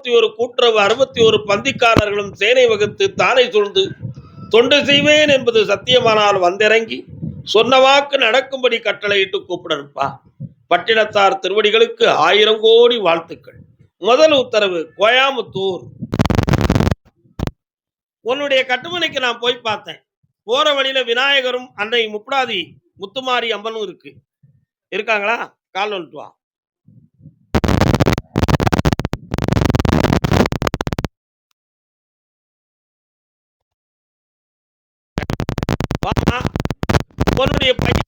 அறுபத்தி ஒரு கூட்டுறவு அறுபத்தி ஒரு பந்திக்காரர்களும் சேனை வகுத்து தானை சூழ்ந்து தொண்டு செய்வேன் என்பது சத்தியமானால் வந்திறங்கி சொன்ன வாக்கு நடக்கும்படி கட்டளையிட்டு கூப்பிடப்பா பட்டினத்தார் திருவடிகளுக்கு ஆயிரம் கோடி வாழ்த்துக்கள். முதல் உத்தரவு கோயாமுத்தூர். உன்னுடைய கட்டுமனைக்கு நான் போய் பார்த்தேன். போற வழியில விநாயகரும் அன்னை முப்படாதி முத்துமாரி அம்மனும் இருக்கு. இருக்காங்களா? கால் வந்துட்டு வா உன்னுடைய பையன்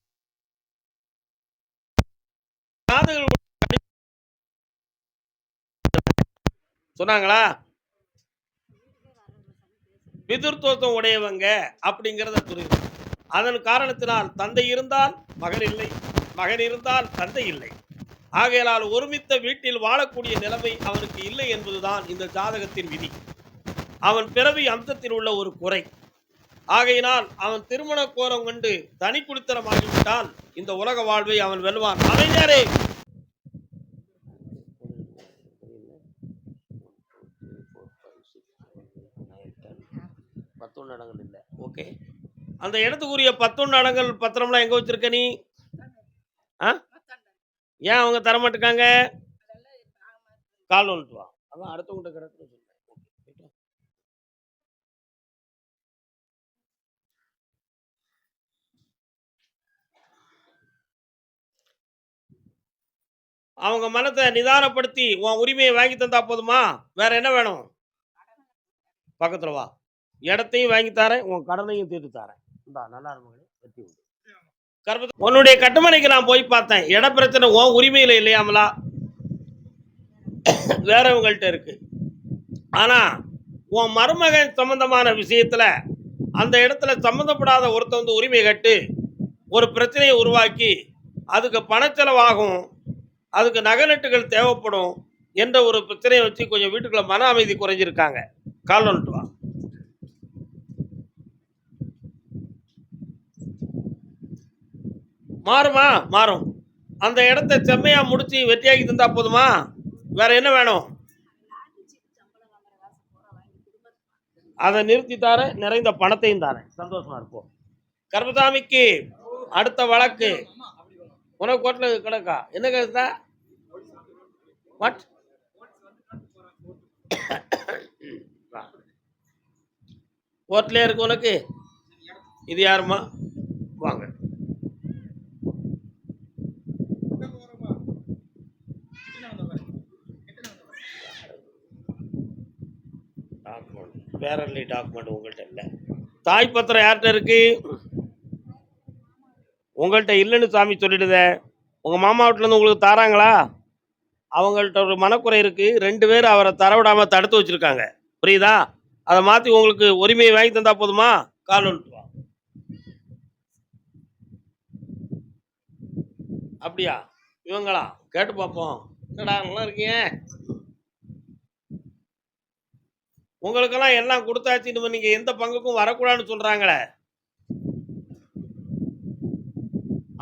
சொன்னாங்களா? பிதுர்த்தோத்தம் உடையவங்க அப்படிங்கிறத புரியுது. அதன் காரணத்தினால் தந்தை இருந்தால் மகன் இல்லை மகன் இருந்தால் தந்தை இல்லை. ஆகையால் ஒருமித்த வீட்டில் வாழக்கூடிய நிலைமை அவனுக்கு இல்லை என்பதுதான் இந்த ஜாதகத்தின் விதி. அவன் பிறவி அம்சத்தில் உள்ள ஒரு குறை. ஆகையினால் அவன் திருமண கோரம் கண்டு தனி குடித்தனமாகிவிட்டால் இந்த உலக வாழ்வை அவன் வெல்வான். அமைஞரே பத்தொன்னு இடங்கள் இல்லை. ஓகே. அந்த இடத்துக்குரிய பத்தொன்னு இடங்கள் பத்திரம்லாம் எங்க வச்சிருக்க நீ? ஆ? ஏன் அவங்க தரமாட்டுக்காங்க? கால் வந்துட்டு வா. அதான் அடுத்தவங்கிட்ட கிடக்குன்னு அவங்க மனத்தை நிதானப்படுத்தி உன் உரிமையை வாங்கி தந்தா போதுமா? வேற என்ன வேணும்? பக்கத்துல வா. இடத்தையும் வாங்கி தரேன் உன் கடனையும் தீர்த்து தரேன். இந்தா நல்லா இருமகளே வெற்றி உண்டு உன்னுடைய கட்டுமனைக்கு நான் போய் பார்த்தேன். இட பிரச்சனை உன் உரிமையில இல்லையாமலா? வேறவங்கள்ட்ட இருக்கு. ஆனா உன் மருமகன் சம்பந்தமான விஷயத்துல அந்த இடத்துல சம்மந்தப்படாத ஒருத்தன் வந்து உரிமை கட்டு ஒரு பிரச்சனையை உருவாக்கி அதுக்கு பணச்செலவாகும். அதுக்கு நகநட்டுகள் தேவைப்படும் என்ற ஒரு பிரச்சனையை வச்சு கொஞ்சம் வீட்டுக்குள்ள மன அமைதி குறைஞ்சிருக்காங்க. கால் வந்துட்டு வா. மாறுமா? மாறும். அந்த இடத்த செம்மையா முடிச்சு வெற்றியாக்கி தந்தா போதுமா? வேற என்ன வேணும்? அதை நிறுத்தி தாரேன் நிறைந்த பணத்தையும் தாரேன். சந்தோஷமா இருப்போம். கர்மசாமிக்கு அடுத்த வழக்கு. உனக்கு கோட்டில் கிடக்கா? என்ன கருத்தா வாட் கோர்ட்லேயே இருக்கு உனக்கு? இது யாருமா வாங்க. டாக்குமெண்ட் பேரன்லி டாக்குமெண்ட் உங்கள்கிட்ட இல்லை? தாய் பத்திரம் யார்கிட்ட இருக்கு? உங்கள்கிட்ட இல்லைன்னு சாமி சொல்லிடுதே. உங்கள் மாமா வீட்டிலேருந்து உங்களுக்கு தாராங்களா? அவங்கள்ட்ட ஒரு மனக்குறை இருக்குது ரெண்டு பேர் அவரை தரவிடாமல் தடுத்து வச்சுருக்காங்க. புரியுதா? அதை மாற்றி உங்களுக்கு உரிமையை வாங்கி தந்தால் போதுமா? கால் வந்துட்டு அப்படியா? இவங்களா? கேட்டு பார்ப்போம். என்னடா நல்லா இருக்கீங்க? உங்களுக்கெல்லாம் எல்லாம் கொடுத்தாச்சு. நீங்கள் எந்த பங்குக்கும் வரக்கூடாதுன்னு சொல்கிறாங்களே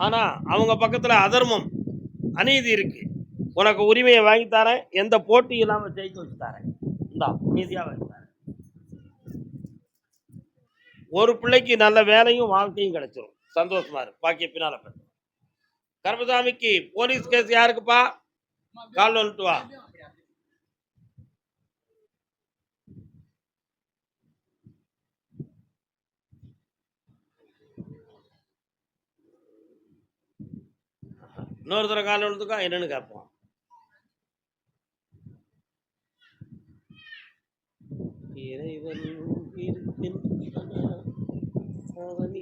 ஆனால் அவங்க பக்கத்தில் அதர்மம் அநீதி இருக்கு. உனக்கு உரிமையை வாங்கி தரேன் எந்த போட்டியும் இல்லாமல் ஜெயிக்க வச்சு தரேன். இந்தா நீதியா வாங்கி தரேன். ஒரு பிள்ளைக்கு நல்ல வேலையும் வாழ்க்கையும் கிடைச்சிரும். சந்தோஷமா இருக்கு பாக்கிய பின்னால பாரு. கருப்பசாமிக்கு போலீஸ் கேஸ் யாருக்குப்பா? கால் வந்துட்டு வா. இன்னொருத்தர கால கால் என்னன்னு கேட்போம். இறைவன் இருக்கின்றான், அவன்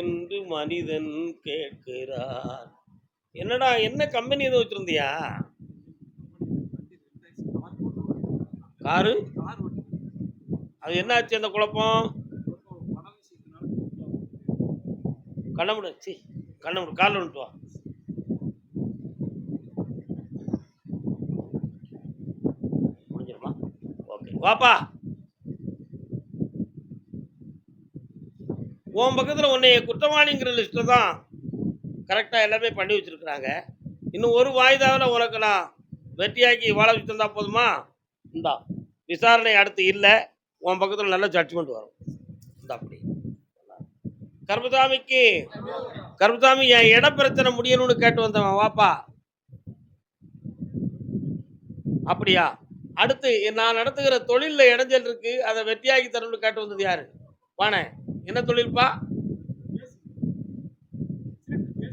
என்று மனிதன் கேட்கிறான். என்னடா என்ன கம்பெனி ஏதோ வச்சிருந்தியா? காரு? அது என்னாச்சு அந்த குழப்பம்? கண்ணமுடு கண்ணை கண்ணமுடு காலில் விட்டு வா. முடிஞ்சிருமா? ஓகே. வாப்பா. உன் பக்கத்தில் உன்னைய குற்றவாளிங்கிற லிஸ்ட்டில் தான் கரெக்டாக எல்லாமே பண்ணி வச்சுருக்குறாங்க. இன்னும் ஒரு வாய்தாவில் உனக்கு நான் வெட்டியாக்கி வாழ வச்சுருந்தா போதுமா? இந்தா விசாரணை அடுத்து இல்லை. உன் பக்கத்தில் நல்ல ஜட்ஜ்மெண்ட் வரும். இந்த அப்படி. கர்பதாமிக்கு கர்பதாமி என் இட பிரச்சனை முடியணும்னு கேட்டு வந்தவன் வாப்பா. அப்படியா? அடுத்து நான் நடத்துகிற தொழிலில் இடைஞ்சல் இருக்கு அதை வெட்டியாகி தரணும்னு கேட்டு வந்தது யாரு? வாண என்ன தொழில்ப்பா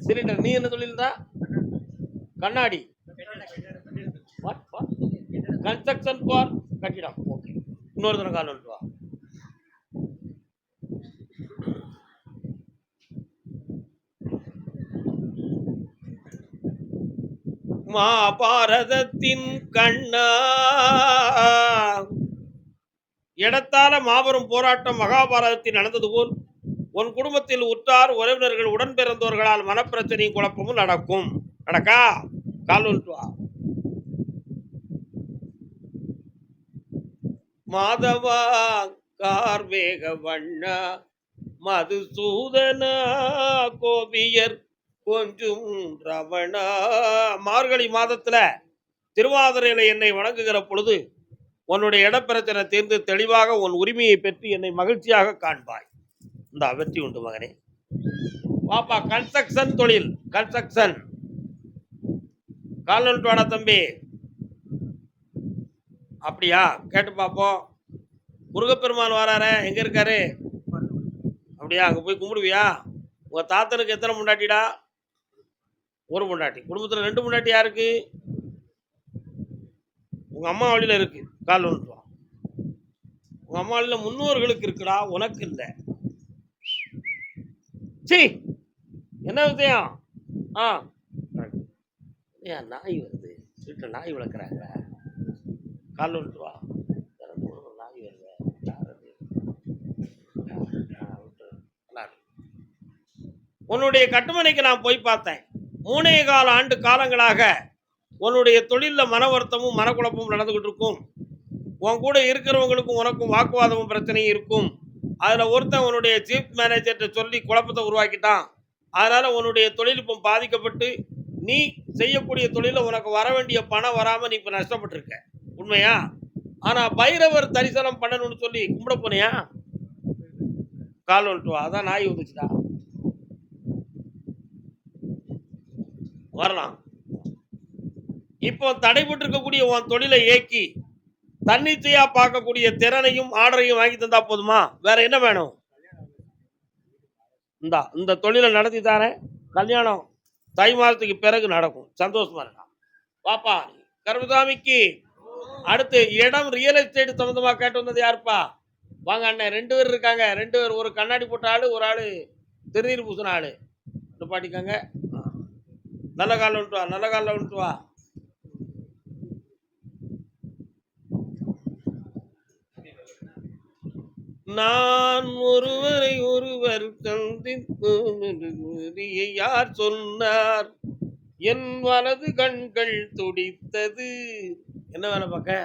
சிலிண்டர் நீ என்ன தொழில் தான் கண்ணாடி கன்ஸ்ட்ரக்ஷன் ஃபார் கட்டிடம். ஓகே இன்னொரு தினம் கால் வா. மாபாரதத்தின் கண்ணா. இடத்தால மாபெரும் போராட்டம் மகாபாரதத்தில் நடந்தது போல் உன் குடும்பத்தில் உற்றார் உறவினர்கள் உடன் பிறந்தவர்களால் மனப்பிரச்சனையும் குழப்பமும் நடக்கும். நடக்கா? கால் வந்துட்டு வா. மாதவா கார்வேக வண்ணா மதுசூதனா கோபியர் கொஞ்சம் ரவணா. மார்கழி மாதத்துல திருவாதிரையில என்னை வணங்குகிற பொழுது உன்னுடைய இடப்பிரச்சனை தீர்ந்து தெளிவாக உன் உரிமையை பெற்று என்னை மகிழ்ச்சியாக காண்பாய். இந்த வெற்றி உண்டு மகனே. பாப்பா கன்ஸ்ட்ரக்ஷன் தொழில் கன்ஸ்ட்ரக்ஷன் கால் வாடா தம்பி? அப்படியா? கேட்டு பார்ப்போம் முருகப்பெருமான் வராரே எங்க இருக்காரு? அப்படியா அங்க போய் கும்பிடுவியா? உங்க தாத்தனுக்கு எத்தனை முண்டாட்டிடா? ஒரு முண்டாட்டி குடும்பத்தில் ரெண்டு முண்டாட்டி யாருக்கு? உங்கள் அம்மா வழியில் இருக்கு. கால் வந்துட்டு உங்கள் அம்மா வழியில் முன்னோர்களுக்கு இருக்குடா. உனக்கு இல்லை. சி என்ன விஷயம் ஆ. ஏன் நாய் வருது? வீட்டில் நாய் வளர்க்குறாங்க கால் வந்துட்டு வா நாய் வருது. நல்லா இருக்கு. உன்னுடைய கட்டுமனைக்கு நான் போய் பார்த்தேன். மூணே கால ஆண்டு காலங்களாக உன்னுடைய தொழிலில் மன வருத்தமும் மனக்குழப்பமும் நடந்துகிட்டு இருக்கும் உன் கூட இருக்கிறவங்களுக்கும் உனக்கும் வாக்குவாதமும் பிரச்சனையும் இருக்கும். அதில் ஒருத்தன் உன்னுடைய சீஃப் மேனேஜர்கிட்ட சொல்லி குழப்பத்தை உருவாக்கிட்டான். அதனால் உன்னுடைய தொழில் இப்போ பாதிக்கப்பட்டு நீ செய்யக்கூடிய தொழிலில் உனக்கு வர வேண்டிய பணம் வராமல் நீ இப்போ நஷ்டப்பட்டிருக்க. உண்மையா? ஆனால் பைரவர் தரிசனம் பண்ணணும்னு சொல்லி கும்பிட போனியா? கால் வந்துட்டு அதான் நாய் வந்துச்சுடா வரலாம். இப்போ தடைபட்டு இருக்கக்கூடிய உன் தொழிலை இயக்கி தன்னிச்சையா பார்க்கக்கூடிய திறனையும் ஆர்டரையும் வாங்கி தந்தா போதுமா? வேற என்ன வேணும்? இந்தா இந்த தொழிலை நடத்தி தானே கல்யாணம் தை மாதத்துக்கு பிறகு நடக்கும். சந்தோஷமா இருக்கா பாப்பா கருமசாமிக்கு அடுத்து இடம் ரியல் எஸ்டேட் சம்மந்தமா கேட்டு வந்தது யாருப்பா? வாங்க அண்ணன் ரெண்டு பேர் இருக்காங்க. ரெண்டு பேர் ஒரு கண்ணாடி போட்ட ஆளு ஒரு ஆளு திருநீர் பூசின ஆளு. பாட்டிக்காங்க நல்ல காலில் விட்டு வா நான் ஒருவரை ஒருவர் சந்தித்து யார் சொன்னார்? என் வலது கண்கள் துடித்தது. என்ன வேலை பார்க்க?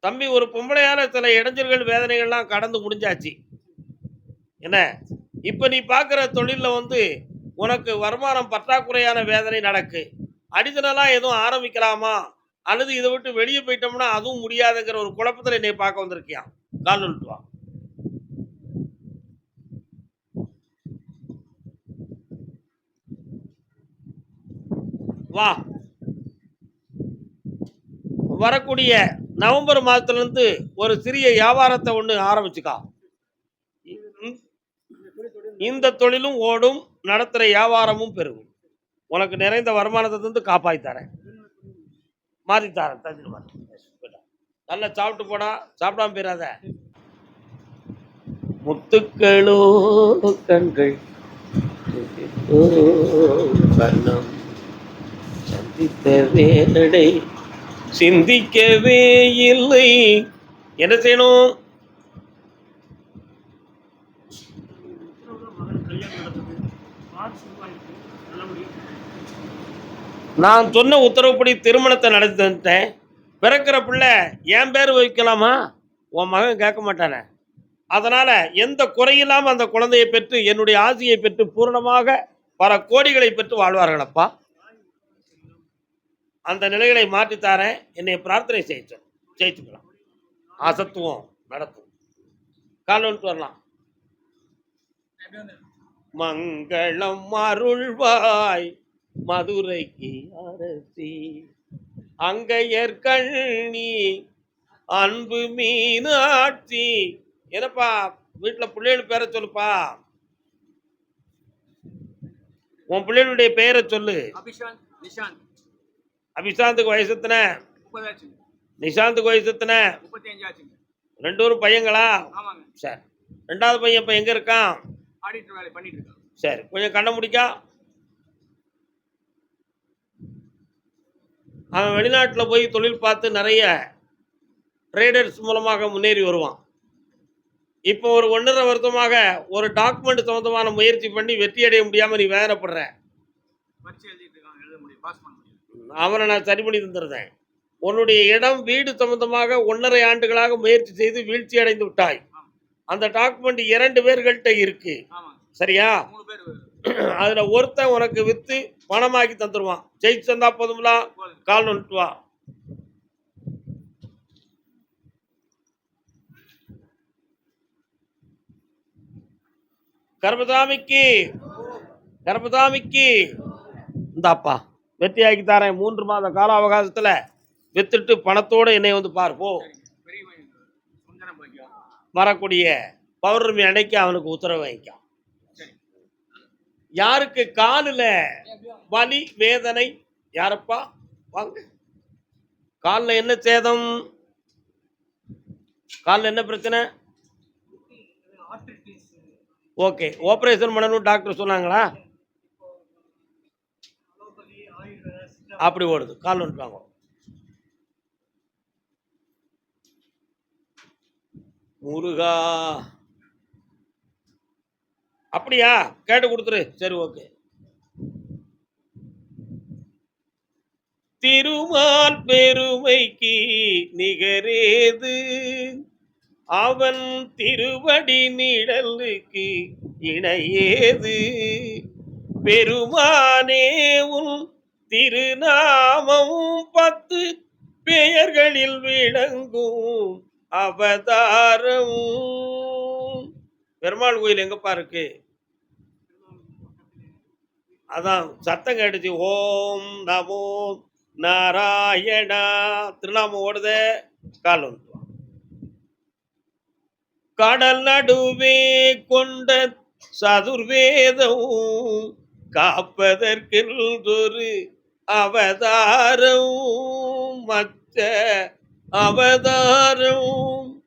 தம்பி ஒரு பொம்பளையால சில இடைஞ்சல்கள் வேதனைகள்லாம் கடந்து முடிஞ்சாச்சு. என்ன? இப்போ நீ பார்க்குற தொழிலில் வந்து உனக்கு வருமானம் பற்றாக்குறையான வேதனை நடக்கு. அடிஷனலாக எதுவும் ஆரம்பிக்கலாமா? அல்லது இதை விட்டு வெளியே போயிட்டோம்னா அதுவும் முடியாதுங்கிற ஒரு குழப்பத்தில் என்னை பார்க்க வந்திருக்கியான் கால் வா. வா. வரக்கூடிய நவம்பர் மாதத்துலேருந்து ஒரு சிறிய வியாபாரத்தை ஒன்று ஆரம்பிச்சுக்கா. இந்த தொழிலும் ஓடும் நடத்துகிற வியாபாரமும் பெருகும். உனக்கு நிறைந்த வருமானத்தை தந்து காப்பாற்றி தரேன். மாற்றி தரேன் தந்து மாற்றி நல்லா சாப்பிட்டு போடா சாப்பிடாம போயிடாத முத்துக்களோ கண்கள் கண்ணம் சந்தித்த வேலடை. சிந்திக்கவே இல்லை. என்ன செய்யணும்? நான் சொன்ன உத்தரவுப்படி திருமணத்தை நடத்தி தந்துட்டேன் பிறக்கிற பிள்ளை என் பேர் வைக்கலாமா? உன் மகன் கேட்க மாட்டானே. அதனால எந்த குறையில்லாமல் அந்த குழந்தையை பெற்று என்னுடைய ஆசையை பெற்று பூரணமாக பல கோடிகளை பெற்று வாழ்வார்கள் அப்பா அந்த நிலைகளை மாற்றித்தாரேன். என்னை பிரார்த்தனை செய்ய ஜெயிச்சுக்கலாம் அசத்துவம் நடத்தும் கால் வரலாம். மங்களம் அருள்வாய். மதுரைக்கு அரசி. அங்கையர் கண்ணி அன்பு மீனாட்சி என்னப்பா வீட்டுல பிள்ளைகள் பேரை சொல்லுப்பா. உன் பிள்ளைகளுடைய பெயரை சொல்லு. அபிஷாந்த் நிஷாந்த். அபிஷாந்துக்கு வயசு எத்தனை? நிஷாந்துக்கு வயசு எத்தனை? ரெண்டு பேரும் பையங்களா? சரி. ரெண்டாவது பையன் இப்போ எங்க இருக்கான். சரி. கொஞ்சம் கண்ண முடிக்கா. அவன் வெளிநாட்டில் போய் தொழில் பார்த்து நிறைய ட்ரேடர்ஸ் மூலமாக முன்னேறி வருவான். இப்போ ஒரு ஒன்றரை வருஷமாக ஒரு டாக்குமெண்ட் சம்மந்தமான முயற்சி பண்ணி வெற்றி அடைய முடியாமல் நீ வேதனைப்படுற. அவனை நான் சரி பண்ணி தந்துடுறேன். உன்னுடைய இடம் வீடு சம்பந்தமாக ஒன்றரை ஆண்டுகளாக முயற்சி செய்து வீழ்ச்சி அடைந்து விட்டாய். அந்த டாக்குமெண்ட் இரண்டு பேர்கள்ட்ட இருக்கு. சரியா? மூணு பேர் அதுல ஒருத்தன் உனக்கு வித்து பணமாக்கி தந்துருவான். ஜெயிச்சு தந்தா போதும்ல? போதும். கால் வந்துட்டு வா. கர்மசாமிக்கு கர்மசாமிக்கு இந்தாப்பா வெற்றியாக்கி தரேன். மூன்று மாத கால அவகாசத்துல வித்துட்டு பணத்தோட என்னை வந்து பார் போ. சரிங்க பெரிய பையன் சுந்தரம் பாக்கியம் வரக்கூடிய பௌர்ணமி அன்னைக்கு அவனுக்கு உத்தரவு வாங்கிக்கான் யாருக்கு காலில் வலி வேதனை? யாரப்பா? வாங்க. காலில் என்ன சேதம்? காலில் என்ன பிரச்சனை? ஓகே. ஆப்ரேஷன் பண்ணணும் டாக்டர் சொன்னாங்களா? அப்படி ஓடுது. கால் வந்துட்டாங்க முருகா. அப்படியா? கேட்டு கொடுத்துரு. சரி ஓகே. திருமால் பெருமைக்கு நிகரேது. அவன் திருவடி நிழலுக்கு இணையேது. பெருமானே உன் திருநாமம் பத்து பெயர்களில் விளங்கும் அவதாரம். பெருமாள் கோயில் எங்கப்பா இருக்கு? அதான் சத்தம் கேட்டுச்சு. ஓம் நமோ நாராயணா. திருநாமம் ஓடுதே. கால் வந்து. கடல் நடுவே கொண்ட சதுர்வேதம் காப்பதற்கென்றொரு அவதாரம். மற்ற அவதாரம்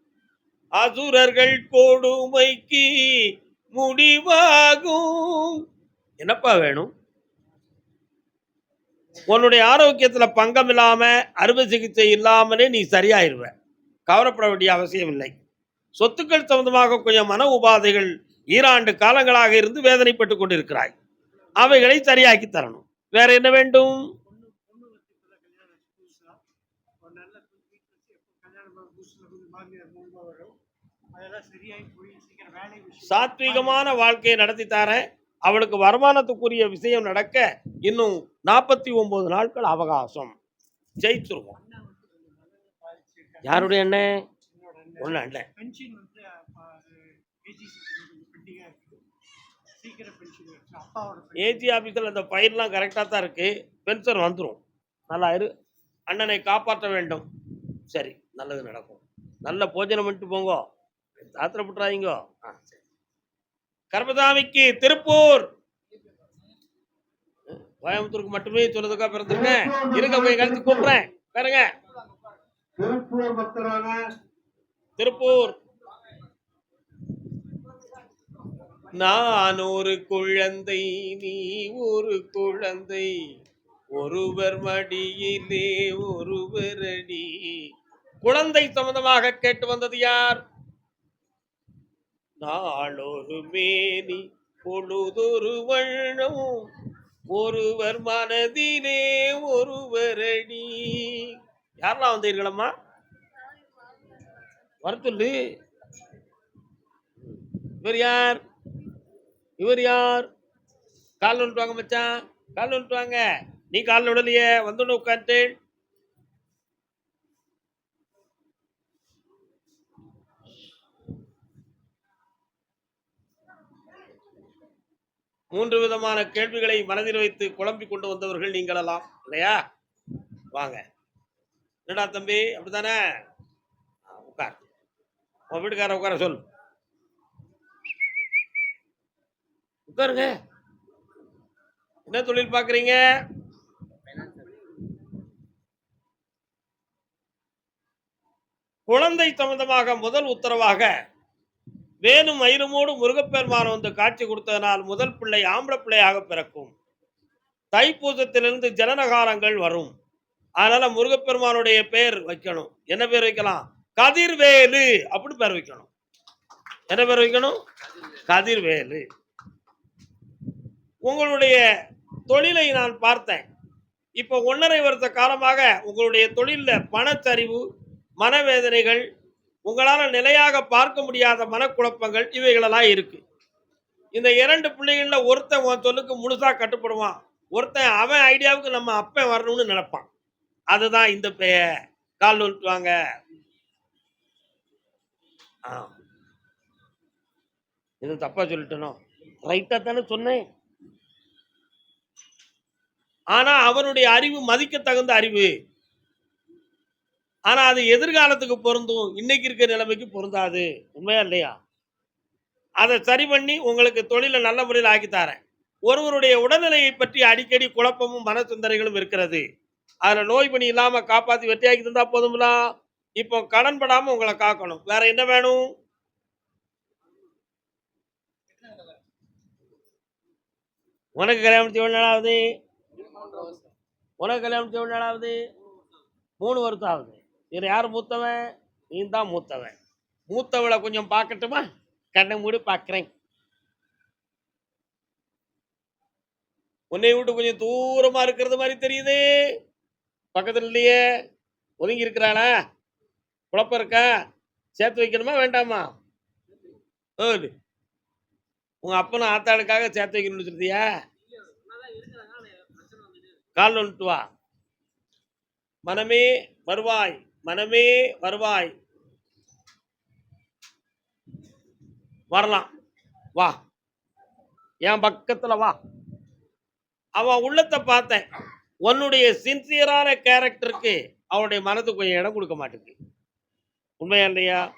அசுரர்கள் கொடுமைக்கு முடிவாகும். என்னப்பா வேணும்? உன்னுடைய ஆரோக்கியத்தில் பங்கம் இல்லாமல் அறுவை சிகிச்சை இல்லாமலே நீ சரியாயிருவ. கவலைப்பட வேண்டிய அவசியம் இல்லை. சொத்துக்கள் சம்பந்தமாக கொஞ்சம் மன உபாதைகள் ஈராண்டு காலங்களாக இருந்து வேதனைப்பட்டு கொண்டிருக்கிறாய். அவைகளை சரியாக்கி தரணும். வேற என்ன வேண்டும்? சாத்வீகமான வாழ்க்கையை நடத்தி தரேன். அவளுக்கு வருமானத்துக்குரிய விஷயம் நடக்க இன்னும் நாற்பத்தி ஒன்பது நாட்கள் அவகாசம். ஜெயிச்சிருவோம். யாருடைய அண்ணன் ஒண்ணு அண்ணன் இருக்குது. ஏஜி ஆஃபீஸில் அந்த ஃபைல்லாம் கரெக்டாக தான் இருக்கு. பென்ஷன் வந்துடும் நல்லா இரு. அண்ணனை காப்பாற்ற வேண்டும். சரி நல்லது நடக்கும். நல்ல போஜனம் பண்ணிட்டு போங்கோ. ஆத்திரப்பட்டுறாதீங்கோ ஆ சரி. கர்மசாமிக்கு திருப்பூர். கோயம்புத்தூருக்கு மட்டுமே சொன்னதுக்காக பிறந்திருக்கேன் இருங்க போய் கழித்து கூப்பிடுறேன். பாருங்க. திருப்பூர். நான் ஒரு குழந்தை நீ ஒரு குழந்தை. ஒருவர் மடியிலே ஒருவர் அடி. குழந்தை சம்பந்தமாக கேட்டு வந்தது யார்? நாளொரு மேனி பொழுதொரு வண்ணம். ஒருவர் மனதிலே ஒருவர் அடி யாரெல்லாம் வந்தீர்களம்மா? வரத்துள்ளு இவர் யார்? இவர் யார்? கால் வந்துட்டு வாங்க மச்சான். கால் வந்துட்டு வாங்க நீ கால் விடலையே வந்து உட்காந்துட்டு மூன்று விதமான கேள்விகளை மனதில் வைத்து குழம்பி கொண்டு வந்தவர்கள் நீங்களெல்லாம் இல்லையா? வாங்க. என்னடா தம்பி அப்படித்தானே? உட்கார். உன் வீட்டுக்கார உட்கார சொல் உட்காருங்க. என்ன தொழில் பார்க்குறீங்க? குழந்தை சம்பந்தமாக முதல் உத்தரவாக வேணும் வயிறுமோடு முருகப்பெருமான் வந்து காட்சி கொடுத்ததனால் முதல் பிள்ளை ஆம்பளை பிள்ளையாக பிறக்கும். தைப்பூசத்திலிருந்து ஜனநகாரங்கள் வரும். அதனால முருகப்பெருமானுடைய பெயர் வைக்கணும். என்ன பேர் வைக்கலாம்? கதிர்வேலு அப்படின்னு பேர் வைக்கணும். என்ன பேர் வைக்கணும்? கதிர்வேலு. உங்களுடைய தொழிலை நான் பார்த்தேன். இப்போ ஒன்றரை வருஷ காலமாக உங்களுடைய தொழிலில் பணச்சரிவு மனவேதனைகள் உங்களால் நிலையாக பார்க்க முடியாத மனக்குழப்பங்கள் இவைகளெல்லாம் இருக்கு. இந்த இரண்டு பிள்ளைகளில் ஒருத்தன் உன் சொல்லுக்கு முழுசாக கட்டுப்படுவான். ஒருத்தன் அவன் ஐடியாவுக்கு நம்ம அப்பன் வரணும்னு நினைப்பான். அதுதான் இந்த பெய கால் நுட்டுவாங்க ஆ இது தப்பாக சொல்லிட்டனோ? ரைட்டாக தானே சொன்னேன். ஆனால் அவனுடைய அறிவு மதிக்க தகுந்த அறிவு. ஆனால் அது எதிர்காலத்துக்கு பொருந்தும். இன்னைக்கு இருக்கிற நிலைமைக்கு பொருந்தாது. உண்மையா இல்லையா? அதை சரி பண்ணி உங்களுக்கு தொழிலை நல்ல முறையில் ஆக்கி தரேன். ஒருவருடைய உடல்நிலையை பற்றி அடிக்கடி குழப்பமும் மன சிந்தனைகளும் இருக்கிறது. அதில் நோய் பணி இல்லாமல் காப்பாற்றி வெற்றியாக்கி தந்தால் போதுங்களா இப்போ கடன் படாமல் உங்களை காக்கணும். வேற என்ன வேணும்? உனக்கு கல்யாணம் எவ்வளோ நாளாவது? ஆகுது உனக்கு கல்யாணம் எவ்வளோ நாளாவது? மூணு வருஷம் ஆகுது. இதில் யார் மூத்தவன்? நீ தான் மூத்தவன். மூத்தவளை கொஞ்சம் பார்க்கட்டுமா? கண்ணை மூடி பார்க்குறேன். உன்னை விட்டு கொஞ்சம் தூரமா இருக்கிறது மாதிரி தெரியுது. பக்கத்தில் இல்லையே. ஒதுங்கி இருக்கிறாளா? குழப்பம் இருக்கா? சேர்த்து வைக்கணுமா வேண்டாமா? ஓடு உங்க அப்பனும் ஆத்தாளுக்காக சேர்த்து வைக்கணும்னு சொல்லியா கால் வந்துட்டு வா. மனமே வருவாய். மனமே வருவாய். வரலாம். வா. என் பக்கத்துல வா. அவன் உள்ளத்தை பார்த்தேன். உன்னுடைய சின்சியரான கேரக்டருக்கு அவனுடைய மனதுக்கு கொஞ்சம் இடம் கொடுக்க மாட்டேங்குது. உண்மையா இல்லையா?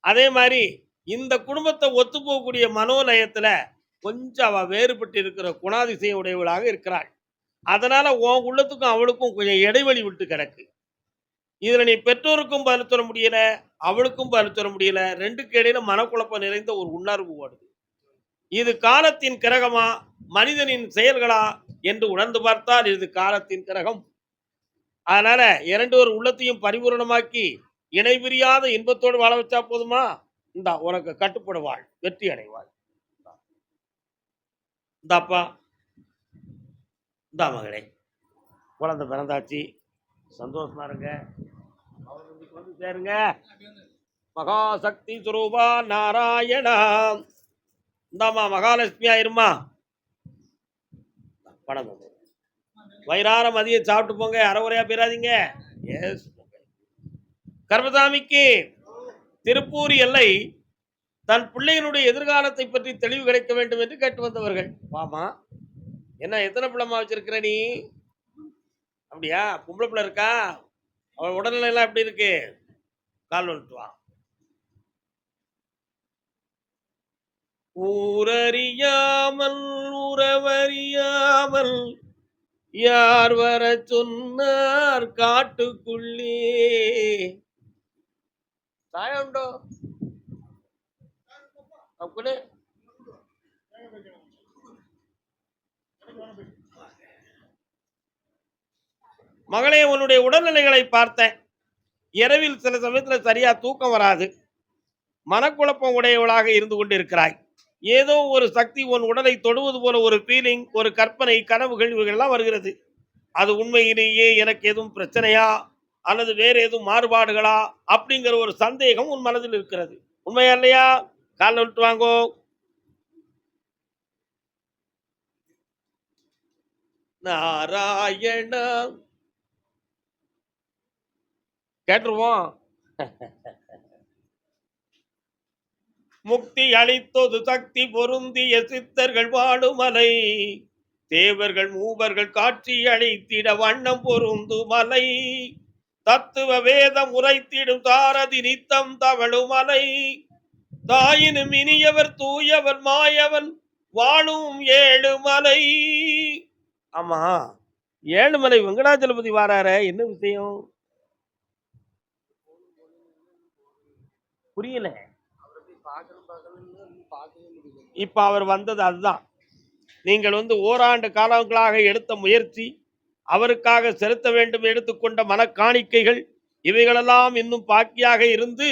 அதே மாதிரி இந்த குடும்பத்தை ஒத்து போகக்கூடிய மனோலயத்துல கொஞ்சம் அவ வேறுபட்டு இருக்கிற குணாதிசய உடையவளாக இருக்கிறாள். அதனால உன் உள்ளத்துக்கும் அவளுக்கும் கொஞ்சம் இடைவெளி விட்டு கிடக்கு. இதில் நீ பெற்றோருக்கும் பதில் தர முடியல அவளுக்கும் பதில் தர முடியல. ரெண்டுக்கு இடையில மனக்குழப்பம் நிறைந்த ஒரு உணர்வு ஓடுது. இது காலத்தின் கிரகமா மனிதனின் செயல்களா என்று உணர்ந்து பார்த்தால் இது காலத்தின் கிரகம். அதனால இரண்டு ஒரு உள்ளத்தையும் பரிபூரணமாக்கி இணை பிரியாத இன்பத்தோடு வாழ வச்சா போதுமா? இந்தா உனக்கு கட்டுப்படுவாள் வெற்றி அடைவாள். இந்தாப்பா. இந்தா மகளே. குழந்தை பிறந்தாச்சு. சந்தோஷமா இருங்க. சேருங்க. மகாசக்தி சுரூபா நாராயணா. இந்தாம்மா மகாலட்சுமி ஆயிருமா படம் வயிறார மதியம் சாப்பிட்டு போங்க அறவுரையா போயிடாதீங்க எஸ் கர்மசாமிக்கு திருப்பூர் எல்லை தன் பிள்ளைகளுடைய எதிர்காலத்தை பற்றி தெளிவு கிடைக்க வேண்டும் என்று கேட்டு வந்தவர்கள். வாமா என்ன எத்தனை பிள்ளைமா வச்சிருக்கிற நீ? அப்படியா பொம்பளை பிள்ளை இருக்கா? அவள் உடல்நிலை எல்லாம் எப்படி இருக்கு? கால் வந்துட்டு ஊரறியாமல் உறவறியாமல் யார் வர சொன்னார் காட்டுக்குள்ளே? சாயம் அப்படியே மகளே உன்னுடைய உடல்நிலைகளை பார்த்தேன். இரவில் சில சமயத்தில் சரியா தூக்கம் வராது. மனக்குழப்பம் உடையவளாக இருந்து கொண்டு இருக்கிறாய் ஏதோ ஒரு சக்தி உன் உடலை தொடுவது போல ஒரு ஃபீலிங் ஒரு கற்பனை கனவுகள் இவைகள்லாம் வருகிறது. அது உண்மையிலேயே எனக்கு எதுவும் பிரச்சனையா? அல்லது வேற எதுவும் மாறுபாடுகளா? அப்படிங்கிற ஒரு சந்தேகம் உன் மனதில் இருக்கிறது. உண்மையா இல்லையா? கால் விட்டு வாங்கோ. நாராயணம் கேட்டுருவோம். முக்தி அளித்தொது சக்தி பொருந்திய சித்தர்கள் வாடுமலை தேவர்கள் மூவர்கள் காட்சி அளித்திட வண்ணம் பொருந்து மலை. தத்துவ வேதம் உரைத்திடும் தாரதி நித்தம் தவழுமலை தாயினும் இனியவர் தூயவர் மாயவன் வாழும் ஏழுமலை ஆமா ஏழுமலை வெங்கடாச்சலபதி வாரார என்ன விஷயம்? புரியல. இப்ப அவர் வந்தது அதுதான். நீங்கள் வந்து ஓராண்டு காலங்களாக எடுத்த முயற்சி அவருக்காக செலுத்த வேண்டும் எடுத்துக்கொண்ட மனக்காணிக்கைகள் இவைகளெல்லாம் இன்னும் பாக்கியாக இருந்து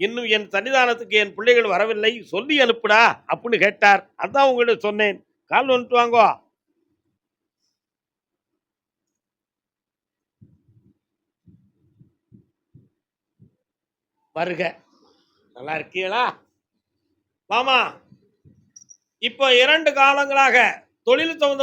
இன்னும் என் சன்னிதானத்துக்கு என் பிள்ளைகள் வரவில்லை சொல்லி அனுப்புடா அப்படின்னு கேட்டார். அதான் உங்கள்ட்ட சொன்னேன். கால் வந்துட்டு வாங்கோ. வருக. நல்லா இருக்கீங்களா மாமா இப்போ இரண்டு காலங்களாக தொழில் தகுந்த